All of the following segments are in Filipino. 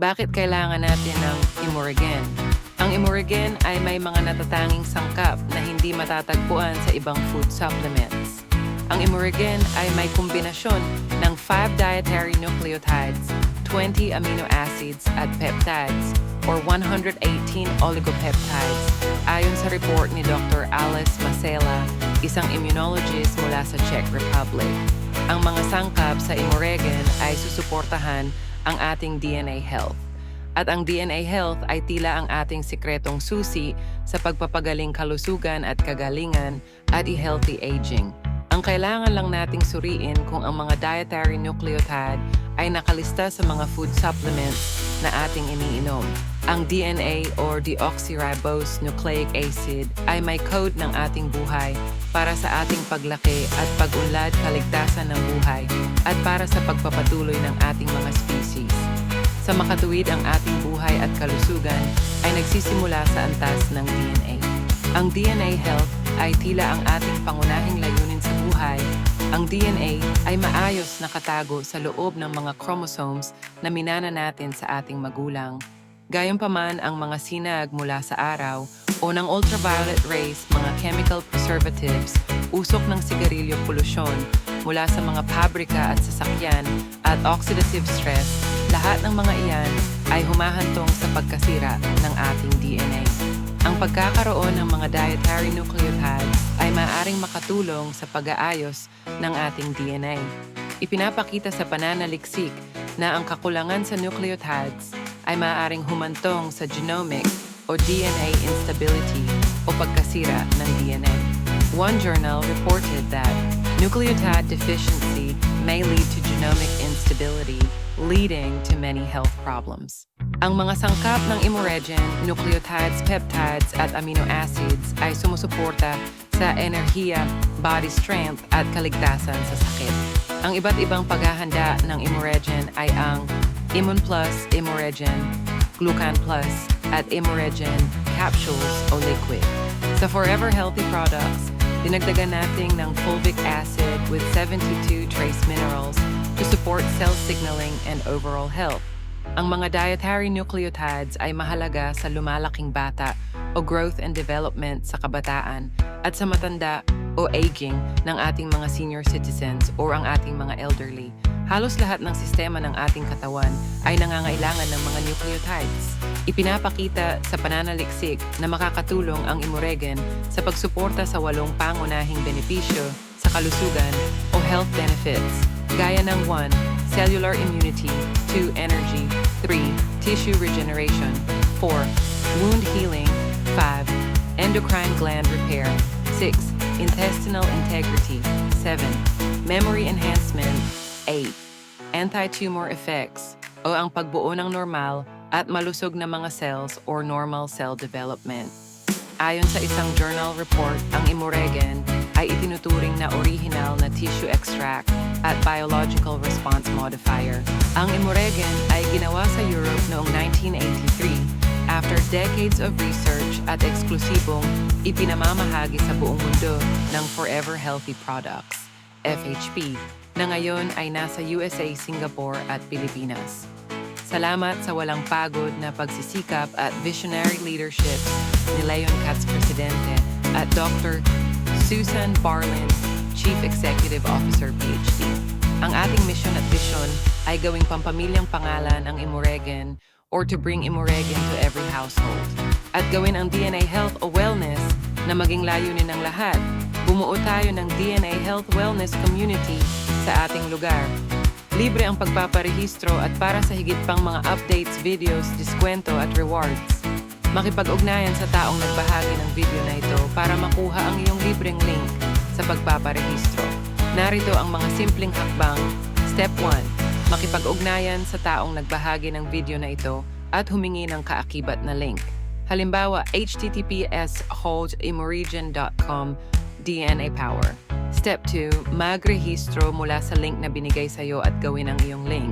Bakit kailangan natin ng Imurigen? Ang Imurigen ay may mga natatanging sangkap na hindi matatagpuan sa ibang food supplements. Ang Imurigen ay may kombinasyon ng 5 dietary nucleotides, 20 amino acids at peptides, or 118 oligopeptides, ayon sa report ni Dr. Alice Masela, isang immunologist mula sa Czech Republic. Ang mga sangkap sa Imurigen ay susuportahan ang ating DNA health. At ang DNA health ay tila ang ating sikretong susi sa pagpapagaling kalusugan at kagalingan at i-healthy aging. Ang kailangan lang nating suriin kung ang mga dietary nucleotide ay nakalista sa mga food supplements na ating iniinom. Ang DNA or deoxyribose nucleic acid ay may code ng ating buhay para sa ating paglaki at pag-unlad kaligtasan ng buhay at para sa pagpapatuloy ng ating mga species. Sa makatuwid ang ating buhay at kalusugan ay nagsisimula sa antas ng DNA. Ang DNA health ay tila ang ating pangunahing layunin sa buhay. Ang DNA ay maayos nakatago sa loob ng mga chromosomes na minana natin sa ating magulang. Gayunpaman ang mga sinag mula sa araw o ng ultraviolet rays, mga chemical preservatives, usok ng sigarilyo polusyon mula sa mga pabrika at sasakyan at oxidative stress, lahat ng mga iyan ay humahantong sa pagkasira ng ating DNA. Ang pagkakaroon ng mga dietary nucleotides ay maaaring makatulong sa pag-aayos ng ating DNA. Ipinapakita sa pananaliksik na ang kakulangan sa nucleotides ay maaaring humantong sa genomic o DNA instability o pagkasira ng DNA. One journal reported that nucleotide deficiency may lead to genomic instability, leading to many health problems. Ang mga sangkap ng Imoregen, nucleotides, peptides at amino acids ay sumusuporta sa enerhiya, body strength at kaligtasan sa sakit. Ang iba't ibang paghahanda ng Imoregen ay ang Immune Plus, Imoregen, Glucan Plus, at Imoregen capsules o liquid. Sa Forever Healthy products, dinagdagan natin ng fulvic acid with 72 trace minerals to support cell signaling and overall health. Ang mga dietary nucleotides ay mahalaga sa lumalaking bata o growth and development sa kabataan at sa matanda o aging ng ating mga senior citizens o ang ating mga elderly. Halos lahat ng sistema ng ating katawan ay nangangailangan ng mga nucleotides. Ipinapakita sa pananaliksik na makakatulong ang Imoregen sa pagsuporta sa walong pangunahing benepisyo sa kalusugan o health benefits, gaya ng 1. Cellular immunity 2. Energy 3. Tissue regeneration 4. Wound healing 5. Endocrine gland repair 6. Intestinal integrity 7. Memory enhancement 8. Anti-tumor effects o ang pagbuo ng normal at malusog na mga cells or normal cell development. Ayon sa isang journal report, ang Imoregen ay itinuturing na original na tissue extract at biological response modifier. Ang Imoregen ay ginawa sa Europe noong 1983 after decades of research at eksklusibong ipinamamahagi sa buong mundo ng Forever Healthy Products, FHP, na ngayon ay nasa USA, Singapore at Pilipinas. Salamat sa walang pagod na pagsisikap at visionary leadership ni Leon Katz Presidente at Dr. Susan Barlin, Chief Executive Officer, PhD. Ang ating mission at vision ay gawing pampamilyang pangalan ang Imoregen or to bring Imoregen to every household. At gawin ang DNA health o wellness na maging layunin ng lahat. Bumuo tayo ng DNA health wellness community sa ating lugar. Libre ang pagpaparehistro at para sa higit pang mga updates, videos, diskwento at rewards. Makipag-ugnayan sa taong nagbahagi ng video na ito para makuha ang iyong libreng link sa pagpaparehistro. Narito ang mga simpleng hakbang. Step 1. Makipag-ugnayan sa taong nagbahagi ng video na ito at humingi ng kaakibat na link. Halimbawa, https holdimorigen.com DNA Power. Step 2, magrehistro mula sa link na binigay sa iyo at gawin ang iyong link.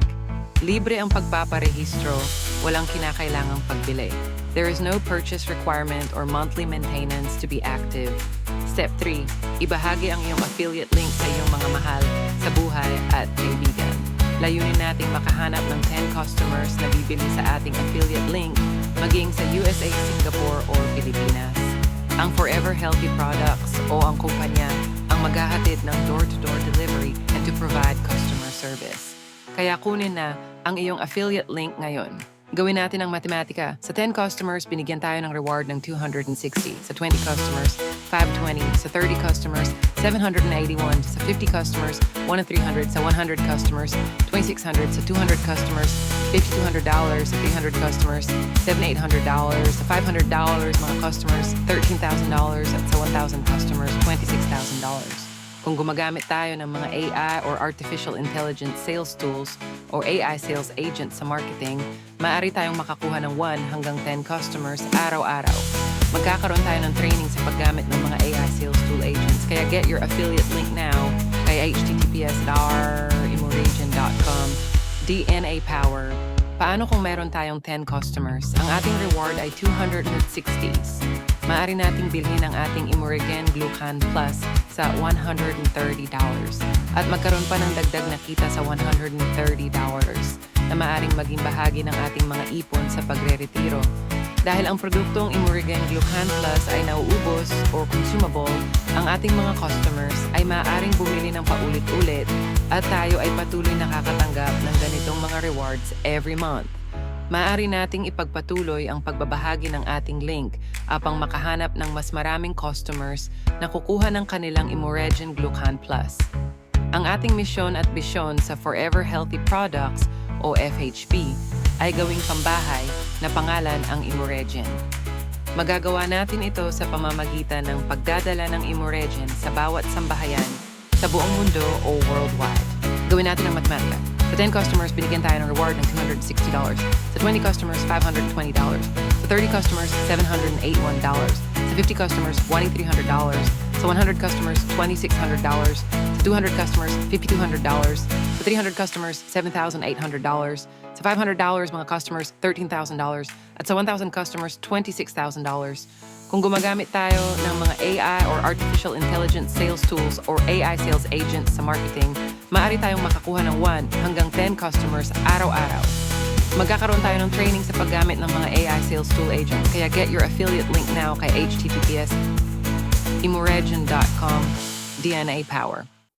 Libre ang pagpaparehistro, walang kinakailangang pagbili. There is no purchase requirement or monthly maintenance to be active. Step 3, ibahagi ang iyong affiliate link sa iyong mga mahal sa buhay at kaibigan. Layunin nating makahanap ng 10 customers na bibili sa ating affiliate link maging sa USA, Singapore, or Pilipinas. Ang Forever Healthy Products o ang kumpanya ang maghahatid ng door-to-door delivery and to provide customer service. Kaya kunin na ang iyong affiliate link ngayon. Gawin natin ang matematika. Sa 10 customers, binigyan tayo ng reward ng 260. Sa 20 customers, 520. Sa 30 customers, 781. Sa 50 customers, 1 and 300. Sa 100 customers, 2600. Sa 200 customers, $5,200. Sa 300 customers, $7,800. Sa 500 mga customers, $13,000. At sa 1,000 customers, $26,000. Kung gumagamit tayo ng mga AI or Artificial Intelligence sales tools o AI sales agents sa marketing, maaari tayong makakuha ng 1 hanggang 10 customers araw-araw. Magkakaroon tayo ng training sa paggamit ng mga AI sales tool agents. Kaya get your affiliate link now kay https imoragent.com DNA Power. Paano kung meron tayong 10 customers? Ang ating reward ay 260s. Maaari nating bilhin ang ating Imorigen Glucan Plus sa $130 at magkaroon pa ng dagdag na kita sa $130 na maaring maging bahagi ng ating mga ipon sa pagre-retiro. Dahil ang produktong Imorigen Glucan Plus ay nauubos or consumable, ang ating mga customers ay maaaring bumili ng paulit-ulit at tayo ay patuloy nakakatanggap rewards every month. Maaari nating ipagpatuloy ang pagbabahagi ng ating link upang makahanap ng mas maraming customers na kukuha ng kanilang Imoregen Glucan Plus. Ang ating misyon at bisyon sa Forever Healthy Products o FHP ay gawing pambahay na pangalan ang Imoregen. Magagawa natin ito sa pamamagitan ng pagdadala ng Imoregen sa bawat sambahayan sa buong mundo o worldwide. Gawin natin ang matematika. Sa 10 customers, binigyan tayo ng reward ng $260. Sa 20 customers, $520. Sa 30 customers, $781. Sa 50 customers, $2,300. Sa 100 customers, $2,600. Sa 200 customers, $5,200. Sa 300 customers, $7,800. Sa 500 mga customers, $13,000. At sa 1,000 customers, $26,000. Kung gumagamit tayo ng mga AI or Artificial Intelligence sales tools or AI sales agents sa marketing, maaari tayong makakuha ng 1 hanggang 10 customers araw-araw. Magkakaroon tayo ng training sa paggamit ng mga AI sales tool agents, kaya get your affiliate link now kay https imoregen.com DNA Power.